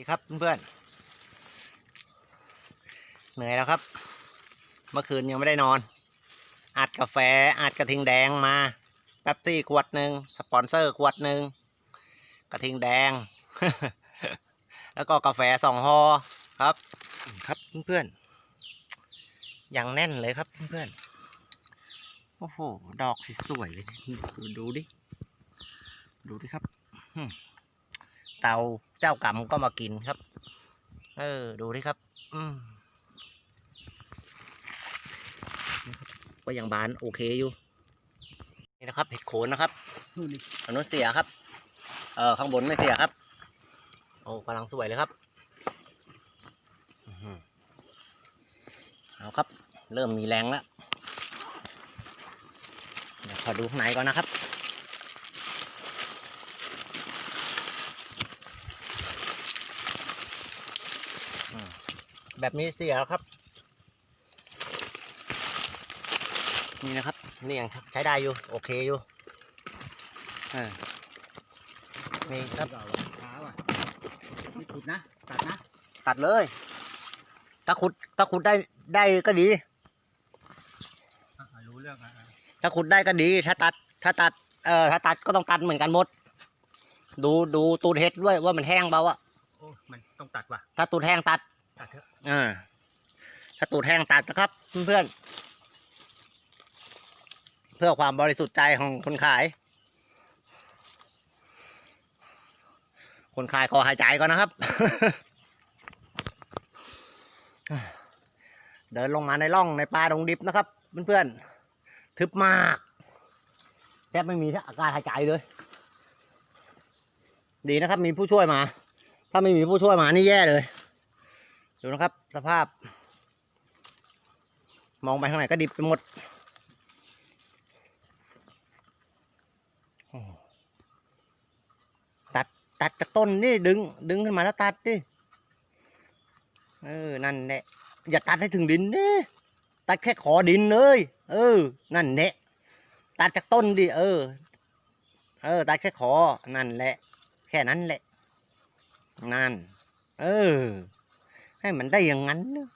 ดีครับเพื่อนๆเหนื่อยแล้วครับ เมื่อคืนยังไม่ได้นอน อัดกาแฟอัดกระทิงแดงมาแป๊บซี่ขวดหนึ่งสปอนเซอร์ขวดหนึ่งกระทิงแดง แล้วก็กาแฟสองห่อครับ ครับเพื่อนๆอย่างแน่นเลยครับเพื่อนๆโอ้โหดอกสวยเลยดูดิดูดิครับ เตาเจ้ากรรมก็มากินครับ เออ ดูดิครับ อืมนะครับก็ยังบานโอเคอยู่ นี่นะครับเห็ดโคนนะครับอันนู้นเสียครับ เออข้างบนไม่เสียครับ โอ้กำลังสวยเลยครับเอาครับ เริ่มมีแรงแล้วเดี๋ยวขอดูข้างในก่อนนะครับ แบบนี้เสียแล้วครับ นี่นะครับ นี่ยังใช้ได้อยู่ โอเคอยู่อ่านี่ครับช้าว่ะไม่ขุดนะ ตัดนะ ตัดเลย ถ้าขุด ถ้าขุดได้ได้ก็ดีอะรู้เรื่องอะอะถ้าขุดได้ก็ดี ถ้าตัด ถ้าตัด เอ่อ ถ้าตัดก็ต้องตัดเหมือนกันหมด ดูดูตูดเห็ดด้วยว่ามันแห้งเปล่าอะโอ้มันต้องตัดว่ะ ถ้าตูดแห้งตัดตัดเถ อะอ่าถ้าตูดแห้งตัดนะครับเพื่อนๆเพื่อความบริสุทธิ์ใจของคนขาย คนขายขอหายใจก่อนนะครับ เดินลงมาในร่องในป่าดงดิบนะครับ เพื่อนๆทึบมากแทบไม่มีอากาศหายใจเลย ดีนะครับ มีผู้ช่วยมา ถ้าไม่มีผู้ช่วยมานี่แย่เลย ดูนะครับ สภาพ มองไปข้างไหนก็ดิบไปหมดตัดตัดจากต้นนี่ดึง ดึงขึ้นมาแล้วตัดดิเออ นั่นแหละอย่าตัดให้ถึงดินนี่ตัดแค่ขอดินเลย เออ นั่นแหละตัดจากต้นดิเออ เออ ตัดแค่ขอ นั่นแหละ แค่นั้นแหละ นั่น เออ ให้มันได้อย่างนั้นนะ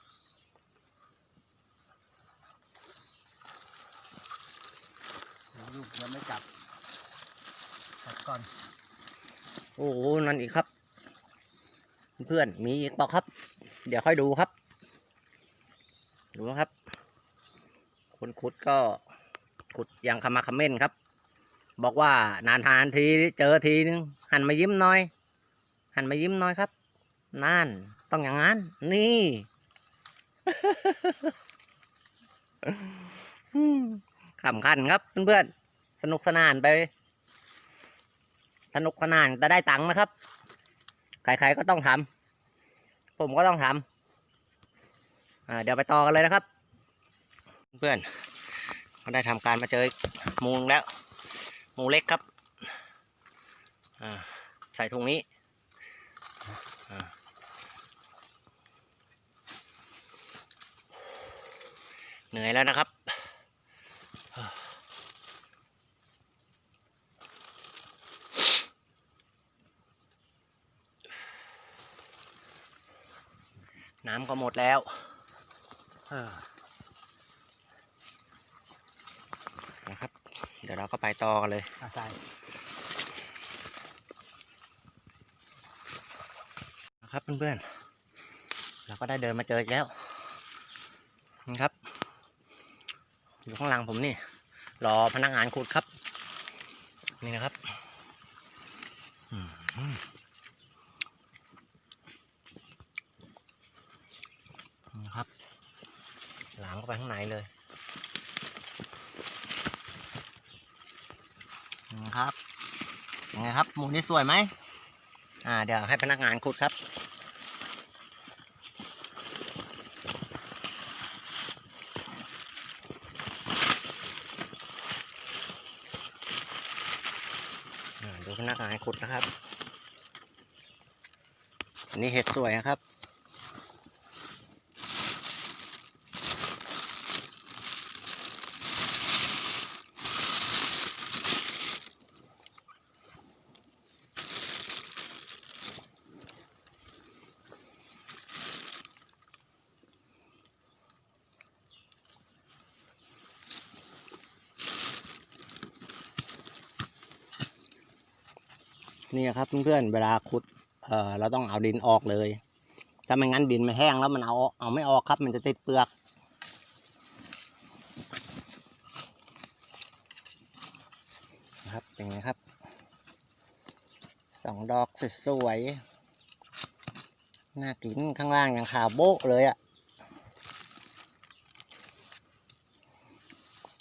ลูกยังไม่จับตัดก่อน โอ้โหนั่นอีกครับ เพื่อนมีอีกเปล่าครับ เดี๋ยวค่อยดูครับ ดูนะครับ คนขุดก็ขุดอย่างขมักเขม้นครับ บอกว่านานทานทีเจอทีนึง หันมายิ้มหน่อย หันมายิ้มหน่อยครับนั่น ต้องอย่างนั้น นี่ ขำขันครับเพื่อนๆ สนุกสนานไป สนุกสนานแต่ได้ตังค์นะครับ ใครๆก็ต้องทำ ผมก็ต้องทำเดี๋ยวไปต่อกันเลยนะครับ เพื่อนก็ได้ทำการมาเจอมูงแล้ว มูเล็กครับใส่ถุงนี้ เหนื่อยแล้วนะครับ น้ำก็หมดแล้วนะครับ เดี๋ยวเราก็ไปต่อกันเลยใส่นะครับเพื่อนๆเราก็ได้เดินมาเจออีกแล้วนี่ครับ อยู่ข้างหลังผมนี่ รอพนักงานขุดครับ นี่นะครับนี่ครับ หลามเข้าไปข้างในเลยนี่ครับยังไงครับ หมูนี่สวยไหมอ่า เดี๋ยวให้พนักงานขุดครับ ดูพนักงานขุดนะครับ อันนี้เห็ดสวยนะครับ นี่ครับเพื่อนๆเวลาขุดเอ่อเราต้องเอาดินออกเลย ถ้าไม่งั้นดินมันแห้งแล้วมันเอาเอาไม่ออกครับ มันจะติดเปลือกนะครับเป็นไงครับสองดอกสวยๆน่ากินข้างล่างยังขาวโบ๊ะเลยอะ่ะ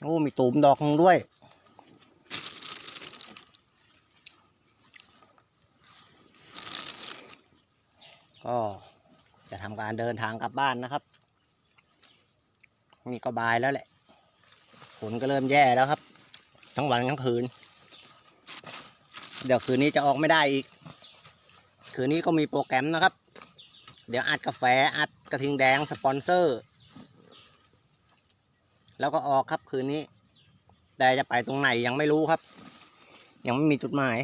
โอ้มีตูมดอกนึงด้วย ก็จะทำการเดินทางกลับบ้านนะครับ นี่ก็บายแล้วแหละฝนก็เริ่มแย่แล้วครับ ทั้งวันทั้งคืน เดี๋ยวคืนนี้จะออกไม่ได้อีก คืนนี้ก็มีโปรแกรมนะครับ เดี๋ยวอัดกาแฟอัดกระทิงแดงสปอนเซอร์ แล้วก็ออกครับคืนนี้ แต่จะไปตรงไหนยังไม่รู้ครับ ยังไม่มีจุดหมาย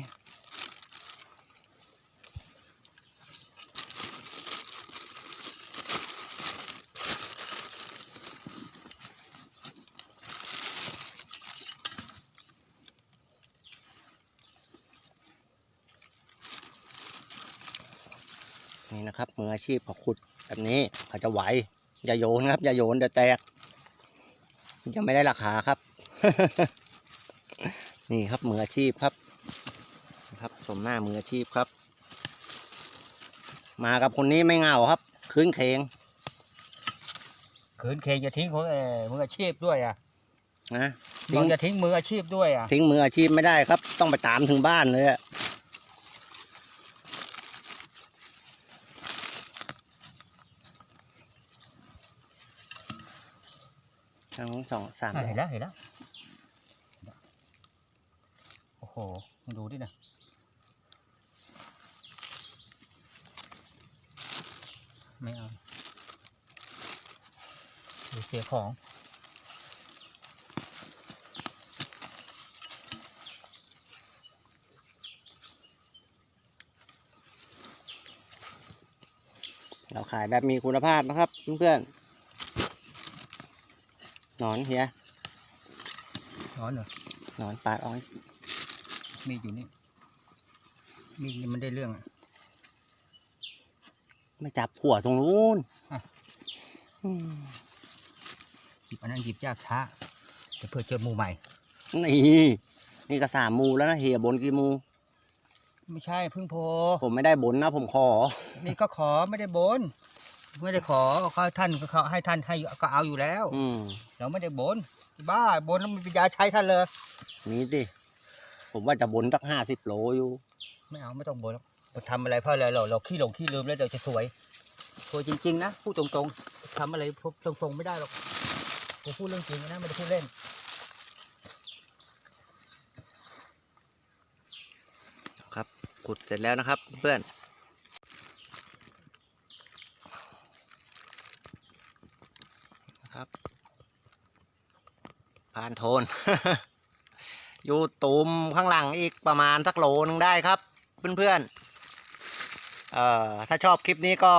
นี่นะครับมืออาชีพเขาขุดแบบนี้เขาจะไหวอย่าโยนครับอย่าโยนเดี๋ยวแตกจะไม่ได้ราคาครับ นี่ครับมืออาชีพครับนะครับชมหน้ามืออาชีพครับ มากับคนนี้ไม่เหงาครับคืนเคงขืนเคงจะทิ้งของเออมืออาชีพด้วยอะนะบอทิ้กงจะทิ้งมืออาชีพด้วยอะทิ้งมืออาชีพไม่ได้ครับ ต้องไปตามถึงบ้านเลยอะ ทั้งสองสามอะเห็นแล้วเห็นแล้ว โอ้โหมึงดูดินะไม่เอาเดี๋ยวเสียของ เราขายแบบมีคุณภาพนะครับเพื่อนๆ หนอนเฮียร้อนเหรอหนอนปาดอ้อย มีดอยู่นี่ มีดนี่มันได้เรื่องอะไม่จับหัวตรงนู้นอะอืมหยิบอันนั้นหยิบยากช้าจะเพื่อเจอหมูใหม่ นี่ นี่ก็สามมูแล้วนะเฮียบนกี่มู ไม่ใช่เพึ่งโพผมไม่ได้บนนะผมขอ นี่ก็ขอไม่ได้บน ไม่ได้ขอเขาท่านเขาให้ท่านให้ก็เอาอยู่แล้วอืมเราไม่ได้บนบ้าบนแล้วมันเป็นยาใช้ท่านเลยนี่ดิผมว่าจะบนสักห้าสิบโลอยู่ไม่เอาไม่ต้องบนหรอกเราทำอะไรเพราะอะไรเราเราขี้หลงขี้ลืมแล้วเดี๋ยวจะสวยสวยจริงๆนะพูดตรงๆทำอะไรตรงๆไม่ได้หรอกผมพูดเรื่องจริงนะไม่ได้พูดเล่นครับขุดเสร็จแล้วนะครับ เพื่อนนะครับผ่านโทน อยู่ตูมข้างหลังอีกประมาณสักโลนึงได้ครับ เพื่อนๆเอ่อถ้าชอบคลิปนี้ก็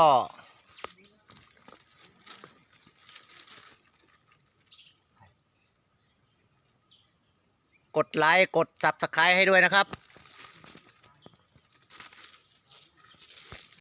กดไลค์ กด subscribe ให้ด้วยนะครับ